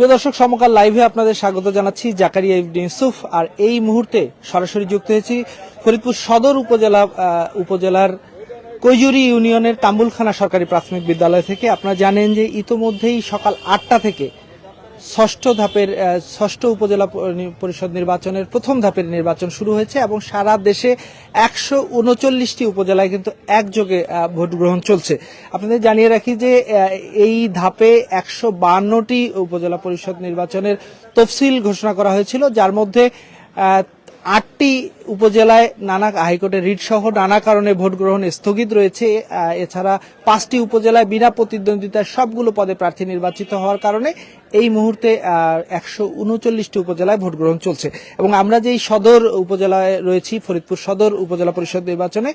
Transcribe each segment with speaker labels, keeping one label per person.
Speaker 1: প্রিয় দর্শক, সমকাল লাইভে আপনাদের স্বাগত জানাচ্ছি জাকারিয়া ইবনে ইউসুফ। আর এই মুহূর্তে সরাসরি যুক্ত হয়েছি ফরিদপুর সদর উপজেলা উপজেলার কৈজুরি ইউনিয়নের তাম্বুলখানা সরকারি প্রাথমিক বিদ্যালয় থেকে। আপনারা জানেন যে ইতোমধ্যেই সকাল আটটা থেকে ষষ্ঠ ধাপের ষষ্ঠ উপজেলা পরিষদ নির্বাচনের প্রথম ধাপের নির্বাচন শুরু হয়েছে এবং সারা দেশে একশো উনচল্লিশটি উপজেলায় কিন্তু একযোগে ভোট গ্রহণ চলছে। আপনাদের জানিয়ে রাখি যে এই ধাপে একশো বান্নটি উপজেলা পরিষদ নির্বাচনের তফসিল ঘোষণা করা হয়েছিল, যার মধ্যে আটটি উপজেলায় নানা হাইকোর্টের রিট সহ নানা কারণে ভোট গ্রহণ স্থগিত রয়েছে। এছাড়া পাঁচটি উপজেলায় বিনা প্রতিদ্বন্দ্বিতায় সবগুলো পদে প্রার্থী নির্বাচিত হওয়ার কারণে এই মুহূর্তে একশো উনচল্লিশটি উপজেলায় ভোট গ্রহণ চলছে। এবং আমরা যেই সদর উপজেলায় রয়েছি, ফরিদপুর সদর উপজেলা পরিষদ নির্বাচনে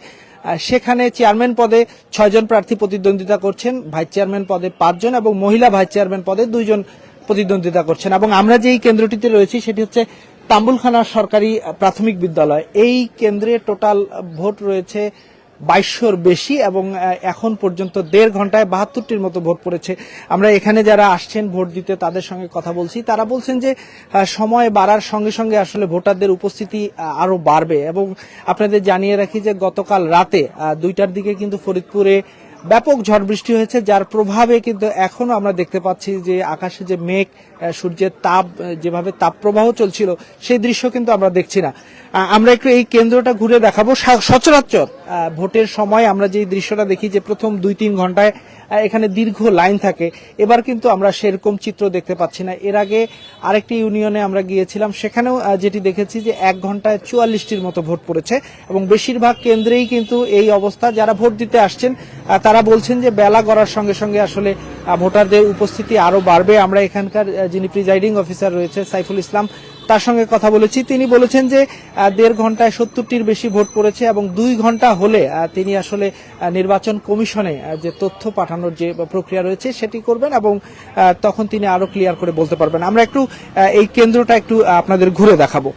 Speaker 1: সেখানে চেয়ারম্যান পদে ছয়জন প্রার্থী প্রতিদ্বন্দ্বিতা করছেন, ভাইস চেয়ারম্যান পদে পাঁচজন এবং মহিলা ভাইস চেয়ারম্যান পদে দুইজন প্রতিদ্বন্দ্বিতা করছেন। এবং আমরা যেই কেন্দ্রটিতে রয়েছি, সেটি হচ্ছে তাম্বুলখানা সরকারি প্রাথমিক বিদ্যালয়। এই কেন্দ্রে টোটাল ভোট রয়েছে বাইশশোর বেশি এবং এখন পর্যন্ত দেড় ঘন্টায় বাহাত্তরটির মতো ভোট পড়েছে। আমরা এখানে যারা আসছেন ভোট দিতে, তাদের সঙ্গে কথা বলছি। তারা বলছেন যে সময় বাড়ার সঙ্গে সঙ্গে আসলে ভোটারদের উপস্থিতি আরও বাড়বে এবং আপনাদের জানিয়ে রাখি যে গতকাল রাতে দুইটার দিকে কিন্তু ফরিদপুরে ব্যাপক ঝড় বৃষ্টি হয়েছে, যার প্রভাবে কিন্তু এখনও আমরা দেখতে পাচ্ছি যে আকাশে যে মেঘ সূর্যের তাপ যেভাবে তাপ প্রবাহ চলছিল, সেই দৃশ্য কিন্তু আমরা দেখছি না। আমরা একটু এই কেন্দ্রটা ঘুরে দেখাবো। সচরাচর ভোটের সময় আমরা যে দৃশ্যটা দেখি যে প্রথম দুই তিন ঘন্টায় এখানে দীর্ঘ লাইন থাকে। এবার কিন্তু আমরা সেরকম চিত্র দেখতে পাচ্ছি না। এর আগে আরেকটি ইউনিয়নে আমরা গিয়েছিলাম, সেখানেও যেটি দেখেছি যে এক ঘন্টায় চুয়াল্লিশটির মতো ভোট পড়েছে এবং বেশিরভাগ কেন্দ্রেই কিন্তু এই অবস্থা। যারা ভোট দিতে আসছেন তারা বলছেন যে বেলা গড়ার সঙ্গে সঙ্গে আসলে ভোটারদের উপস্থিতি আরও বাড়বে। আমরা এখানকার যিনি প্রিজাইডিং অফিসার রয়েছে, সাইফুল ইসলাম তার সঙ্গে কথা বলেছি। তিনি বলেছেন যে দেড় ঘন্টায় সত্তরটির বেশি ভোট পড়েছে এবং দুই ঘণ্টা হলে তিনি আসলে নির্বাচন কমিশনে যে তথ্য পাঠানোর যে প্রক্রিয়া রয়েছে সেটি করবেন এবং তখন তিনি আরও ক্লিয়ার করে বলতে পারবেন। আমরা একটু এই কেন্দ্রটা একটু আপনাদের ঘুরে দেখাবো।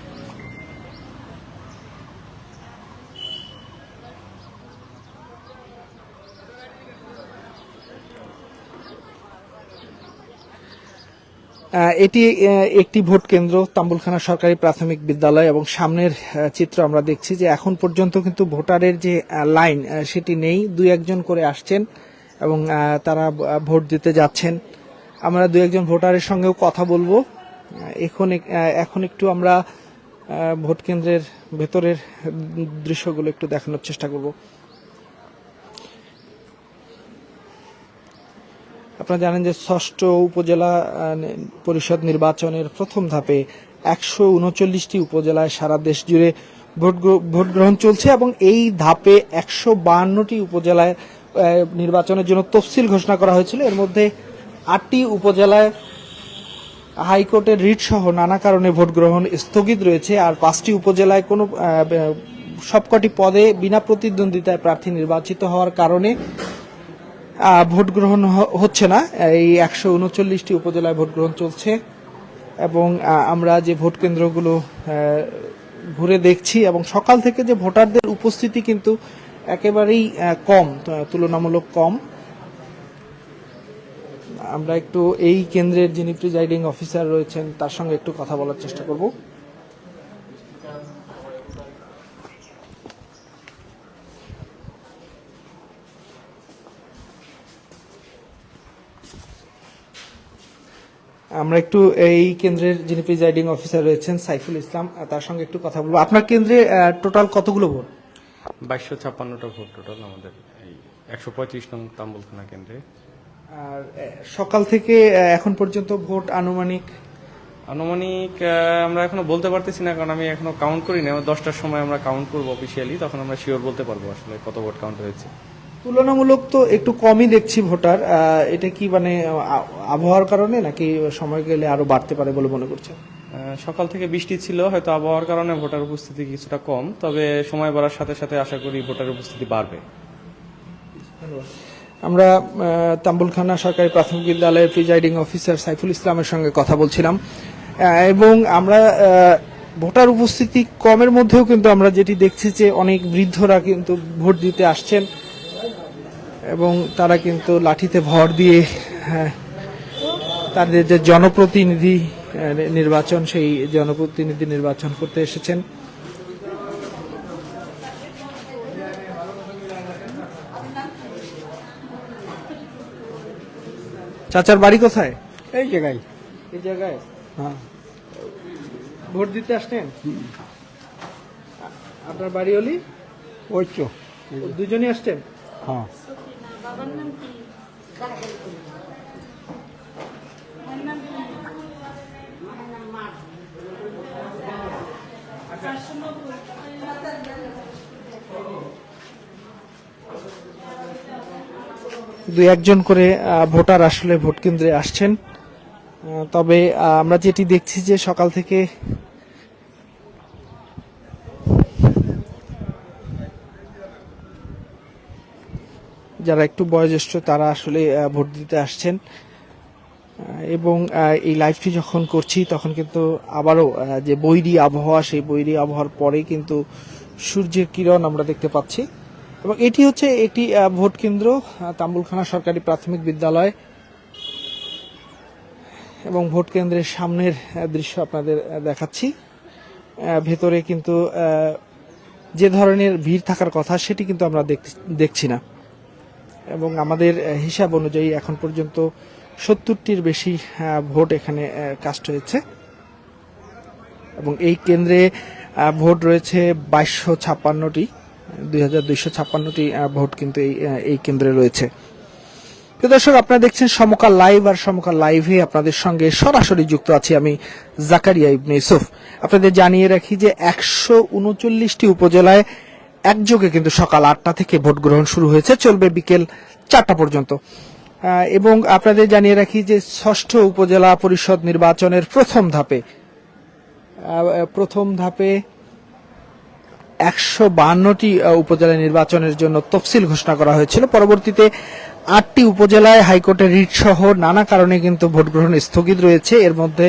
Speaker 1: এটি একটি ভোট কেন্দ্র, তাম্বুলখানা সরকারি প্রাথমিক বিদ্যালয় এবং সামনের চিত্র আমরা দেখছি যে এখন পর্যন্ত কিন্তু ভোটারের যে লাইন সেটি নেই। দুই একজন করে আসছেন এবং তারা ভোট দিতে যাচ্ছেন। আমরা দুই একজন ভোটারের সঙ্গেও কথা বলব। এখন এখন একটু আমরা ভোট কেন্দ্রের ভেতরের দৃশ্যগুলো একটু দেখানোর চেষ্টা করব। আপনারা জানেন যে ষষ্ঠ উপজেলা পরিষদ নির্বাচনের প্রথম ধাপে একশো উনচল্লিশটি উপজেলায় সারা দেশ জুড়ে ভোট ভোট গ্রহণ চলছে এবং এই ধাপে একশো বাহান্নটি উপজেলায় নির্বাচনের জন্য তফসিল ঘোষণা করা হয়েছিল। এর মধ্যে আটটি উপজেলায় হাইকোর্টের রিট সহ নানা কারণে ভোট গ্রহণ স্থগিত রয়েছে আর পাঁচটি উপজেলায় কোনো সবকটি পদে বিনা প্রতিদ্বন্দ্বিতায় প্রার্থী নির্বাচিত হওয়ার কারণে ভোট গ্রহণ হচ্ছে না। এই একশো উনচল্লিশটি উপজেলায় ভোট গ্রহণ চলছে এবং আমরা যে ভোট কেন্দ্রগুলো ঘুরে দেখছি এবং সকাল থেকে যে ভোটারদের উপস্থিতি কিন্তু একেবারেই কম তুলনামূলক কম। আমরা একটু এই কেন্দ্রের যিনি প্রিজাইডিং অফিসার রয়েছেন, তার সঙ্গে একটু কথা বলার চেষ্টা করব। আমরা একটু এই কেন্দ্রের যিনি প্রিজাইডিং অফিসার রয়েছেন সাইফুল ইসলাম তার সঙ্গে একটু কথা বলব। আপনার কেন্দ্রে টোটাল কতগুলো ভোট?
Speaker 2: বাইশশো ছাপ্পান্নটা ভোট টোটাল আমাদের। এই একশো পঁয়ত্রিশ নং তাম্বুলখানা কেন্দ্রে।
Speaker 1: আর সকাল থেকে এখন পর্যন্ত ভোট আনুমানিক?
Speaker 2: আনুমানিক আমরা এখনও বলতে পারতেছি না কারণ আমি এখনও কাউন্ট করি না দশটার সময় আমরা কাউন্ট করব অফিসিয়ালি তখন আমরা শিওর বলতে পারব আসলে কত ভোট কাউন্ট হয়েছে।
Speaker 1: তুলনামূলক তো একটু কমই দেখছি ভোটার। এটা কি মানে আবহাওয়ার কারণে নাকি সময় গেলে আরও বাড়তে পারে বলে মনে করছেন?
Speaker 2: আহ, সকাল থেকে বৃষ্টি ছিল হয়তো আবহাওয়ার কারণে ভোটার উপস্থিতি কিছুটা কম তবে সময় বাড়ার সাথে সাথে আশা করি ভোটার উপস্থিতি বাড়বে।
Speaker 1: আমরা তাম্বুলখানা সরকারি প্রাথমিক বিদ্যালয়ের প্রিজাইডিং অফিসার সাইফুল ইসলামের সঙ্গে কথা বলছিলাম। এবং আমরা ভোটার উপস্থিতি কমের মধ্যেও কিন্তু আমরা যেটি দেখছি যে অনেক বৃদ্ধরা কিন্তু ভোট দিতে আসছেন। এবং তারা কিন্তু লাঠিতে ভর দিয়ে হ্যাঁ তাদের যে জনপ্রতিনিধি নির্বাচন সেই জনপ্রতিনিধি নির্বাচন করতে এসেছেন। চাচার বাড়ি কোথায়?
Speaker 3: এই জায়গায়।
Speaker 1: এই জায়গায়?
Speaker 3: হ্যাঁ।
Speaker 1: ভোট দিতে আসছেন আপনার বাড়ি হলি
Speaker 3: ওই
Speaker 1: দুজনই আসছেন
Speaker 3: হ্যাঁ।
Speaker 1: দুই একজন করে ভোটার আসলে ভোট কেন্দ্রে আসছেন। তবে আমরা যেটি দেখছি যে সকাল থেকে যারা একটু বয়োজ্যেষ্ঠ, তারা আসলে ভোট দিতে আসছেন। এবং এই লাইভটি যখন করছি, তখন কিন্তু আবারও যে বৈরী আবহাওয়া, সেই বৈরী আবহাওয়ার পরে কিন্তু সূর্যের কিরণ আমরা দেখতে পাচ্ছি। এবং এটি হচ্ছে একটি ভোট কেন্দ্র তাম্বুলখানা সরকারি প্রাথমিক বিদ্যালয়। এবং ভোট কেন্দ্রের সামনের দৃশ্য আপনাদের দেখাচ্ছি। ভেতরে কিন্তু যে ধরনের ভিড় থাকার কথা, সেটি কিন্তু আমরা দেখছি না। এবং আমাদের হিসাব অনুযায়ী এখন পর্যন্ত সত্তরটির বেশি ভোট এখানে কাস্ট হয়েছে। এবং এই কেন্দ্রে ভোট রয়েছে বাইশশো ছাপ্পান্নটি, দুই হাজার দুইশো ছাপ্পান্নটি ভোট কিন্তু এই এই কেন্দ্রে রয়েছে। দর্শক, আপনারা দেখছেন সমকাল লাইভ, আর সমকাল লাইভে আপনাদের সঙ্গে সরাসরি যুক্ত আছি আমি জাকারিয়া ইবনে ইউসুফ। আপনাদের জানিয়ে রাখি যে একশো উনচল্লিশটি উপজেলায় একযোগে কিন্তু সকাল আটটা থেকে ভোট গ্রহণ শুরু হয়েছে, চলবে বিকেল চারটা পর্যন্ত। এবং আপনাদের জানিয়ে রাখি যে ষষ্ঠ উপজেলা পরিষদ নির্বাচনের প্রথম ধাপে প্রথম ধাপে একশো বাহান্নটি উপজেলা নির্বাচনের জন্য তফসিল ঘোষণা করা হয়েছিল। পরবর্তীতে আটটি উপজেলায় হাইকোর্টের রিট সহ নানা কারণে কিন্তু ভোট গ্রহণ স্থগিত রয়েছে। এর মধ্যে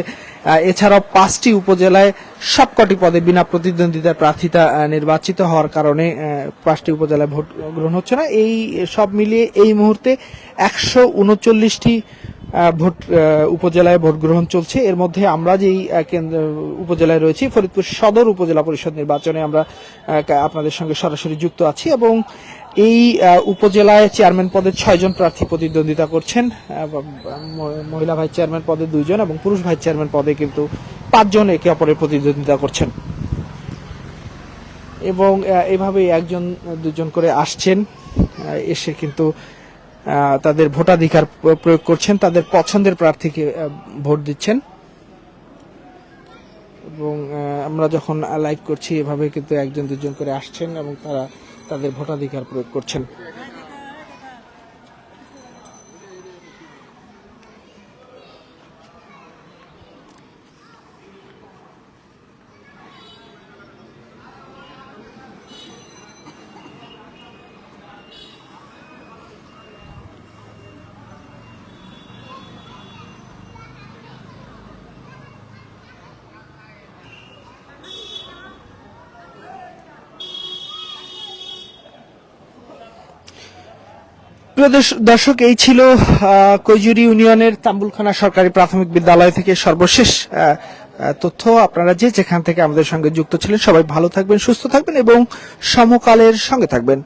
Speaker 1: এছাড়াও পাঁচটি উপজেলায় সবকটি পদে বিনা প্রতিদ্বন্দ্বিতার প্রার্থীতা নির্বাচিত হওয়ার কারণে পাঁচটি উপজেলায় ভোট গ্রহণ হচ্ছে না। এই সব মিলিয়ে এই মুহূর্তে একশো উনচল্লিশটি ভোট উপজেলায় ভোট গ্রহণ চলছে। এর মধ্যে আমরা যেই উপজেলায় রয়েছি, ফরিদপুর সদর উপজেলা পরিষদ নির্বাচনে আমরা আপনাদের সঙ্গে সরাসরি যুক্ত আছি এবং এই উপজেলায় চেয়ারম্যান পদে ছয়জন প্রার্থী প্রতিদ্বন্দ্বিতা করছেন মহিলা ভাইস চেয়ারম্যান পদে দুইজন এবং পুরুষ ভাইস চেয়ারম্যান পদে কিন্তু পাঁচজন একে অপরের প্রতিদ্বন্দ্বিতা করছেন। এবং এভাবেই একজন, দুজন করে আসছেন এসে কিন্তু তাদের ভোটাধিকার প্রয়োগ করছেন, তাদের পছন্দের প্রার্থীকে ভোট দিচ্ছেন। এবং আমরা যখন লাইভ করছি, এভাবে কিন্তু একজন, দুজন করে আসছেন এবং তারা তাদের ভোটাধিকার প্রয়োগ করছেন। প্রিয় দর্শক, এই ছিল কৈজুরি ইউনিয়নের তাম্বুলখানা সরকারি প্রাথমিক বিদ্যালয় থেকে সর্বশেষ তথ্য। আপনারা যে যেখান থেকে আমাদের সঙ্গে যুক্ত ছিলেন, সবাই ভালো থাকবেন, সুস্থ থাকবেন এবং সমকালের সঙ্গে থাকবেন।